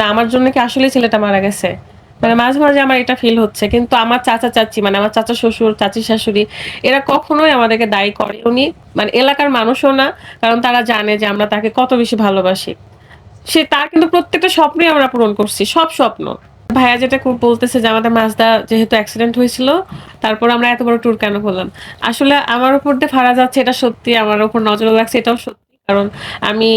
না, আমার জন্য কি আসলে ছেলেটা মারা গেছে? মানে মাঝে মাঝে আমার এটা ফিল হচ্ছে, কিন্তু আমার চাচা চাচি মানে আমার চাচা শ্বশুর, চাচি শাশুড়ি, এরা কখনোই আমাদেরকে দায়ী করে উনি মানে এলাকার মানুষও না, কারণ তারা জানে যে আমরা তাকে কত বেশি ভালোবাসি। সে তার কিন্তু প্রত্যেকটা স্বপ্নই আমরা পূরণ করছি, সব স্বপ্ন। ভাইয়া যেটা খুব বলতেছে যে আমাদের মাজদা যেহেতু অ্যাক্সিডেন্ট হয়েছিল, তারপর আমরা এত বড় ট্যুর কেন করলাম? আসলে আমার উপর দিয়ে ফারা যাচ্ছে এটা সত্যি, আমার উপর নজর লাগছে, এটাও সত্যি। কারণ আমি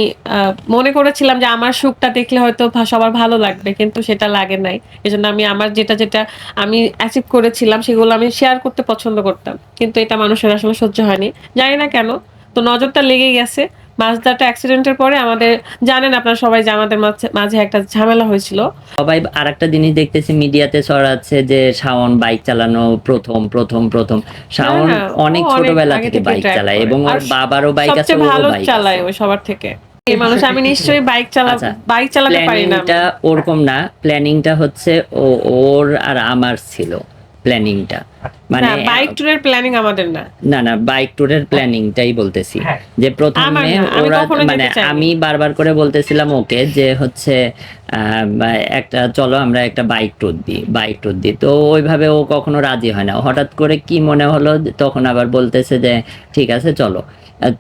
মনে করেছিলাম যে আমার সুখটা দেখলে হয়তো সবার ভালো লাগবে, কিন্তু সেটা লাগে নাই। এজন্য আমি আমার যেটা যেটা আমি অ্যাচিভ করেছিলাম, সেগুলো আমি শেয়ার করতে পছন্দ করতাম। কিন্তু এটা মানুষের আসলে সহ্য হয়নি। জানি না কেন, তো নজরটা লেগে গেছে। মাজদাটা অ্যাক্সিডেন্টের পরে আমাদের জানেন আপনারা সবাই যে আমাদের মাঝে- একটা ঝামেলা হয়েছিল। সবাই আর একটা জিনিস দেখতেছি মিডিয়াতে ছড়াচ্ছে যে শাওন বাইক চালানো প্রথম প্রথম প্রথম। শাওন অনেক অনেক ছোটবেলা থেকে বাইক চালায় এবং ওর বাবারও বাইক আছে ভালো চালায় ওই সবার থেকে। মানুষ আমি নিশ্চয়ই বাইক চালা আচ্ছা, বাইক চালাতে পারি না। ওরকম না প্ল্যানিংটা হচ্ছে ও ওর আর আমার ছিল। প্ল্যানিংটা। মানে বাইক ট্যুরের প্ল্যানিং আমাদের না। না না বাইক ট্যুরের প্ল্যানিংটাই বলতেছি। হ্যাঁ। যে প্রথমে আমি ওরা মানে। আমি বারবার করে বলতেছিলাম ওকে যে হচ্ছে একটা চলো আমরা একটা বাইক ট্যুর দিই বাইক ট্যুর দিই তো ওইভাবে ও কখনো রাজি হয় না। হঠাৎ করে কি মনে হলো তখন আবার বলতেছে যে ঠিক আছে চলো।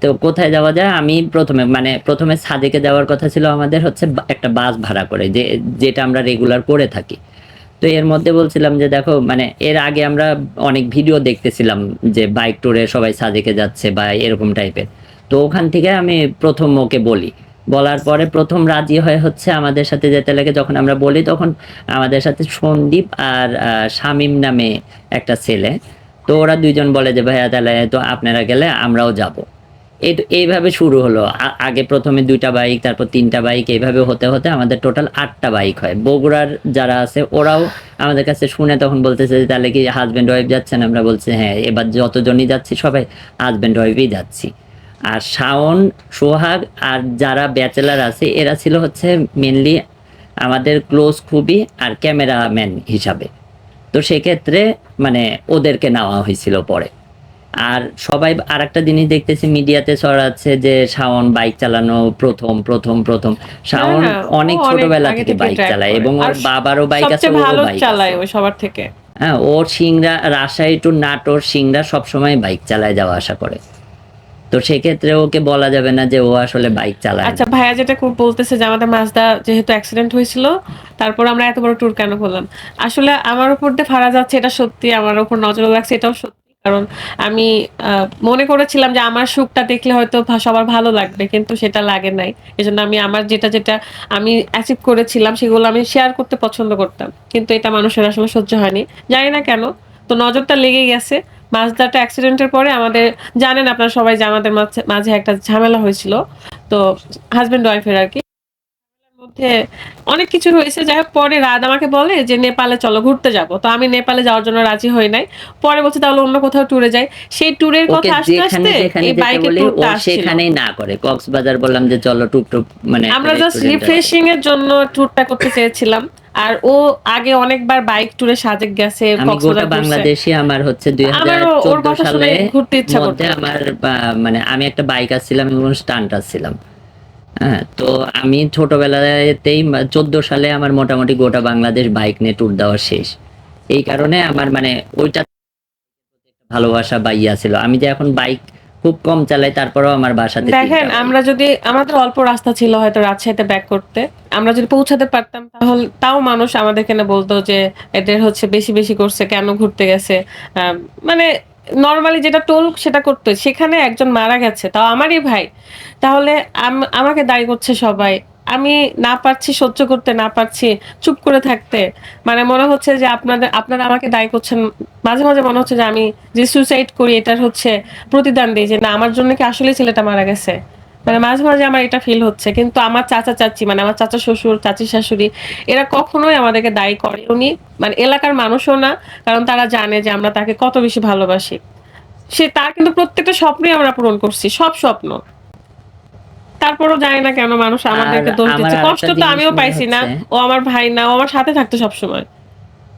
তো কোথায় যাওয়া যায়? আমি প্রথমে মানে প্রথমে সাদেকে যাওয়ার কথা ছিল আমাদের হচ্ছে একটা বাস ভাড়া করে যে যেটা আমরা রেগুলার করে থাকি। তো এর মধ্যে বলছিলাম যে দেখো মানে এর আগে আমরা অনেক ভিডিও দেখতেছিলাম যে বাইক ট্যুরে সবাই সাজেকে যাচ্ছে বা এরকম টাইপের তো ওখান থেকে আমি প্রথম ওকে বলি। বলার পরে প্রথম রাজি হয়ে হচ্ছে আমাদের সাথে যেতে লাগে। যখন আমরা বলি তখন আমাদের সাথে সন্দীপ আর শামীম নামে একটা ছেলে। তো ওরা দুইজন বলে যে, ভাইয়া তাহলে তো আপনারা গেলে আমরাও যাব। এইভাবে শুরু হলো। আগে প্রথমে দুইটা বাইক তারপর তিনটা বাইক এইভাবে হতে হতে আমাদের টোটাল আটটা বাইক হয়। বগুড়ার যারা আছে, ওরাও আমাদের কাছে শুনে তখন বলতেছে যে, তাহলে কি হাজব্যান্ড ওয়াইফ যাচ্ছেন? আমরা বলছি হ্যাঁ এবার যতজনই যাচ্ছি, সবাই হাজব্যান্ড ওয়াইফই যাচ্ছি। আর শাওন, সোহাগ আর যারা ব্যাচেলার আছে, এরা ছিল হচ্ছে মেনলি আমাদের ক্লোজ খুবই আর ক্যামেরাম্যান হিসাবে। তো সেক্ষেত্রে মানে ওদেরকে নেওয়া হয়েছিল পরে। আর সবাই আর একটা জিনিস দেখতেছি মিডিয়াতে ছড়াচ্ছে যে শাওন বাইক চালানো প্রথম প্রথম প্রথম। শাওন ও অনেক অনেক ছোটবেলা থেকে বাইক চালায় এবং ওর বাবারও বাইক আছে ভালো বাইক চালায় ওই সবার থেকে। হ্যাঁ ওর সিংড়া রাজশাহী টু নাটোর সিংড়া সবসময় বাইক চালায় যাওয়া আসা করে। তো সেক্ষেত্রে ওকে বলা যাবে না যে ও আসলে বাইক চালায় আচ্ছা ভাইয়া যেটা খুব বলতেছে যে আমাদের মাজদা যেহেতু অ্যাক্সিডেন্ট হয়েছিল তারপর আমরা এত বড় ট্যুর কেন করলাম? আসলে আমার উপর দিয়ে ফারা যাচ্ছে এটা সত্যি আমার উপর নজর লাগছে এটাও সত্যি। কারণ আমি মনে করেছিলাম যে আমার সুখটা দেখলে হয়তো সবার ভালো লাগবে, কিন্তু সেটা লাগে নাই। এজন্য আমি আমার যেটা যেটা আমি অ্যাচিভ করেছিলাম সেগুলো আমি শেয়ার করতে পছন্দ করতাম। কিন্তু এটা মানুষের আসলে সহ্য হয়নি। জানি না কেন, তো নজরটা লেগে গেছে। মাজদাটা অ্যাক্সিডেন্টের পরে আমাদের, জানেন আপনারা সবাই যে আমাদের মাঝে- একটা ঝামেলা হয়েছিল। তো হাজব্যান্ড ওয়াইফের আর কি। মধ্যে অনেক কিছু হয়েছে। যাই হোক পরে রাত আমাকে বলে যে নেপালে চলো ঘুরতে যাব। তো আমি নেপালে যাওয়ার জন্য রাজি হই নাই। পরে বলছে তাহলে অন্য কোথাও ট্যুরে যাই। সেই ট্যুরের কথা আসতে আসতে এই বাইকের ট্যুরটা সেখানেই না করে। কক্সবাজার বললাম যে চলো টুক টুক মানে আমরা জাস্ট রিফ্রেশিং এর জন্য ট্যুরটা করতে চেয়েছিলাম। আর ও আগে অনেকবার বাইক ট্যুরে সাজেক গেছে। বাংলাদেশে আমার হচ্ছে দুই সালে ঘুরতে ইচ্ছা করতো। আমার মানে আমি একটা বাইক আসছিলাম এবং স্টান্ট আসছিলাম। তো আমি ছোটবেলাতেই চোদ্দ সালে আমার মোটামুটি গোটা বাংলাদেশ বাইক নিয়ে ট্যুর দেওয়া শেষ। এই কারণে আমার মানে ওইটা ভালোবাসা বা ইয়া ছিল। আমি যে এখন বাইক খুব কম চালাই তারপরেও আমার বাসাতে দেখেন আমরা যদি আমাদের অল্প রাস্তা ছিল হয়তো রাজশাহীতে ব্যাক করতে। আমরা যদি পৌঁছাতে পারতাম তাহলে তাও মানুষ আমাদেরকে না বলতো যে এদের হচ্ছে বেশি বেশি করছে কেন ঘুরতে গেছে? মানে নর্মালি যেটা টোল সেটা করতে, সেখানে একজন মারা গেছে, তাও আমারই ভাই। তাহলে আম- আমাকে দায়ী করছে সবাই। আমি না পারছি, সহ্য করতে না পারছি, চুপ করে থাকতে। মানে মনে হচ্ছে যে আপনাদের, আপনারা আমাকে দায়ী করছেন। মাঝে মাঝে মনে হচ্ছে যে আমি যে সুইসাইড করি, এটার হচ্ছে প্রতিদান দিই যে না, আমার জন্য কি আসলে ছেলেটা মারা গেছে? মানে মাঝে মাঝে আমার এটা ফিল হচ্ছে। কিন্তু আমার চাচা চাচি মানে আমার চাচা শ্বশুর চাচি শাশুড়ি এরা কখনোই আমাদেরকে দায়ী করে। উনি মানে এলাকার মানুষও না কারণ তারা জানে যে আমরা তাকে কত বেশি ভালোবাসি। সে তার কিন্তু প্রত্যেকটা স্বপ্নই আমরা পূরণ করছি সব স্বপ্ন। তারপরও জানি না কেন মানুষ আমাদেরকে দোষ দিচ্ছে। কষ্ট তো আমিও পাইছি না। ও আমার ভাই না ও আমার সাথে থাকতো সবসময়।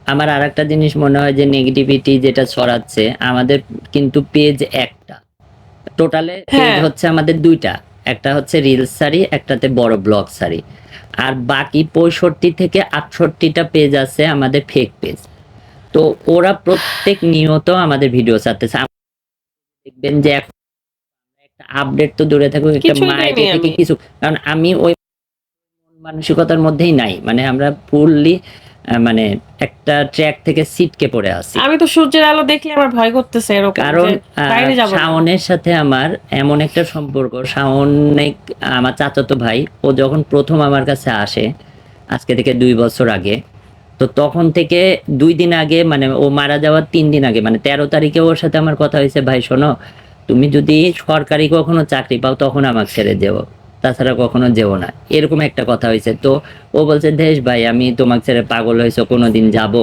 আমার আর একটা জিনিস মনে হয় যে নেগেটিভিটি যেটা ছড়াচ্ছে আমাদের কিন্তু পেজ একটা। টোটালে পেজ হ্যাঁ। হচ্ছে আমাদের দুইটা। একটা হচ্ছে রিলস শাড়ি একটাতে বড় ব্লগ শাড়ি। আর বাকি পঁয়ষট্টি থেকে আটষট্টিটা পেজ আছে আমাদের ফেক পেজ তো ওরা প্রত্যেক নিয়ত আমাদের ভিডিও আম- দেখবেন যে একটা আপডেট তো দূরে থাকুক একটা মায়ের থেকে কিছু। কারণ আমি ওই মানসিকতার মধ্যেই নাই। মানে আমরা ফুললি মানে একটা ট্র্যাক থেকে সিটকে পড়ে আছি। আমি তো সূর্যের আলো দেখলে আমার ভয় করতেছে এরকম কারণ। শাওনের সাথে আমার এমন একটা সম্পর্ক। শাওনে আমার চাচাতো ভাই ও যখন প্রথম আমার কাছে আসে আজকে থেকে দুই বছর আগে তো তখন থেকে দুই দিন আগে মানে ও মারা যাওয়ার তিন দিন আগে মানে তেরো তারিখে ওর সাথে আমার কথা হয়েছে ভাই শোনো তুমি যদি সরকারি কখনো চাকরি পাও তখন আমাকে ছেড়ে যেও তাছাড়া কখনো যেও না। এরকম একটা কথা হয়েছে। তো ও বলছে, দেশ ভাই, আমি তোমাকে ছেড়ে পাগল হয়েছে, কোনোদিন যাব।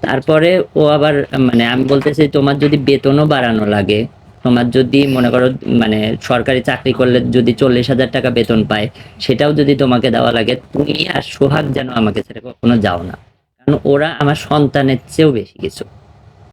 তারপরে ও আবার মানে আমি বলতেছি, তোমার যদি বেতনও বাড়ানো লাগে, তোমার যদি মনে করো মানে সরকারি চাকরি করলে যদি চল্লিশ হাজার টাকা বেতন পায়, সেটাও যদি তোমাকে দেওয়া লাগে, তুমি আর সোহাগ যেন আমাকে ছেড়ে কখনো যাও না। কারণ ওরা আমার সন্তানের চেয়েও বেশি কিছু।